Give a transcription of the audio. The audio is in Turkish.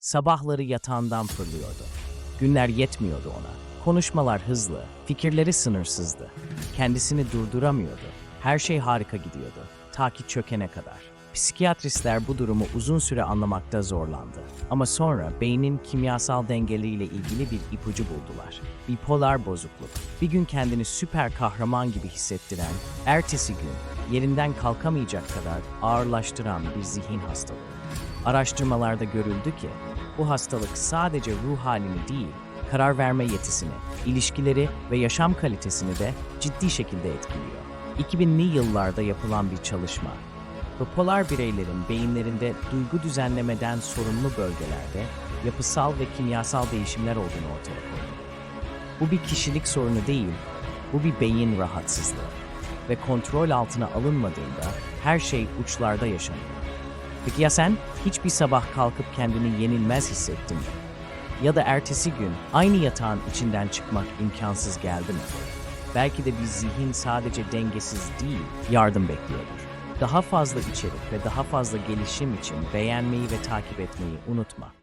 Sabahları yatağından fırlıyordu. Günler yetmiyordu ona. Konuşmalar hızlı, fikirleri sınırsızdı. Kendisini durduramıyordu. Her şey harika gidiyordu. Ta ki çökene kadar. Psikiyatristler bu durumu uzun süre anlamakta zorlandı. Ama sonra beynin kimyasal dengeleriyle ilgili bir ipucu buldular. Bipolar bozukluk. Bir gün kendini süper kahraman gibi hissettiren, ertesi gün yerinden kalkamayacak kadar ağırlaştıran bir zihin hastalığı. Araştırmalarda görüldü ki bu hastalık sadece ruh halini değil, karar verme yetisini, ilişkileri ve yaşam kalitesini de ciddi şekilde etkiliyor. 2000'li yıllarda yapılan bir çalışma, bipolar bireylerin beyinlerinde duygu düzenlemeden sorumlu bölgelerde yapısal ve kimyasal değişimler olduğunu ortaya koydu. Bu bir kişilik sorunu değil, bu bir beyin rahatsızlığı ve kontrol altına alınmadığında her şey uçlarda yaşanıyor. Peki ya sen hiçbir sabah kalkıp kendini yenilmez hissettin mi? Ya da ertesi gün aynı yatağın içinden çıkmak imkansız geldi mi? Belki de bir zihin sadece dengesiz değil, yardım bekliyordur. Daha fazla içerik ve daha fazla gelişim için beğenmeyi ve takip etmeyi unutma.